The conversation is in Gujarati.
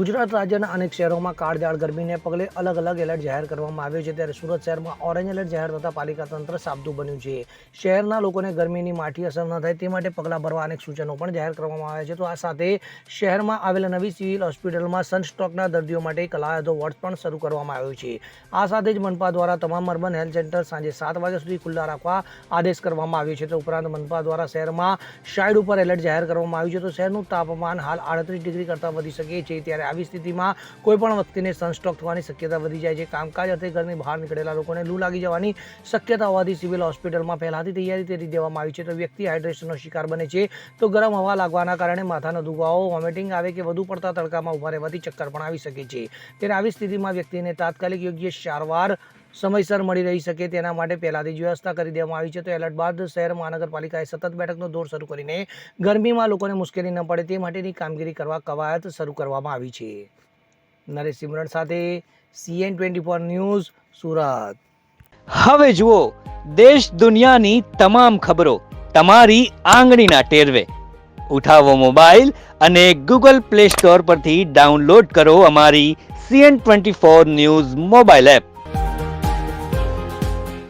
ગુજરાત રાજ્યના અનેક શહેરોમાં કાળઝાળ ગરમીને પગલે અલગ અલગ એલર્ટ જાહેર કરવામાં આવ્યો છે. ત્યારે સુરત શહેરમાં ઓરેન્જ એલર્ટ જાહેર થતાં પાલિકા તંત્ર સાબદું બન્યું છે. શહેરના લોકોને ગરમીની માઠી અસર ન થાય તે માટે પગલાં ભરવા અનેક સૂચનો પણ જાહેર કરવામાં આવ્યા છે. તો આ સાથે શહેરમાં આવેલા નવી સિવિલ હોસ્પિટલમાં સનસ્ટ્રોકના દર્દીઓ માટે કલાયદો વોર્ડ પણ શરૂ કરવામાં આવ્યો છે. આ સાથે જ મનપા દ્વારા તમામ અર્બન હેલ્થ સેન્ટર સાંજે સાત વાગ્યા સુધી ખુલ્લા રાખવા આદેશ કરવામાં આવ્યો છે. તો ઉપરાંત મનપા દ્વારા શહેરમાં શાઇડ ઉપર એલર્ટ જાહેર કરવામાં આવ્યું છે. તો શહેરનું તાપમાન હાલ આડત્રીસ ડિગ્રી કરતાં વધી શકે છે. ત્યારે આવી સ્થિતિમાં કોઈ પણ વ્યક્તિને સનસ્ટ્રોક થવાની શક્યતા વધી જાય છે. કામકાજ અર્થે ઘરની બહાર નીકળેલા લોકોને લૂ લાગી જવાની શક્યતા હોવાથી સિવિલ હોસ્પિટલમાં પહેલાથી તૈયારી કરી દેવામાં આવી છે. તો વ્યક્તિ હાઇડ્રેશનનો શિકાર બને છે તો ગરમ હવા લાગવાના કારણે માથાનો દુખાવો, વોમિટિંગ આવે કે વધુ પડતા તડકામાં ઊભા રહેવાથી ચક્કર પણ આવી શકે છે. ત્યારે આવી સ્થિતિમાં વ્યક્તિને તાત્કાલિક યોગ્ય સારવાર સમયસર મળી રહી શકે તેના માટે પહેલાથી જ વ્યવસ્થા કરી દેવામાં આવી છે. તો એલર્ટ બાદ શહેર મહાનગરપાલિકાએ સતત બેઠકનો દોર શરૂ કરીને ગરમીમાં લોકોને મુશ્કેલી ન પડે તે માટેની કામગીરી કરવા કવાયત શરૂ કરવામાં આવી છે. નરેશ સિમરણ સાથે CN twenty four news, Surat. હવે જુઓ, દેશ દુનિયાની તમામ ખબરો તમારી આંગળીના ટેરવે. ઉઠાવો મોબાઈલ અને ગૂગલ પ્લે સ્ટોર પરથી ડાઉનલોડ કરો અમારી CN twenty four news mobile app.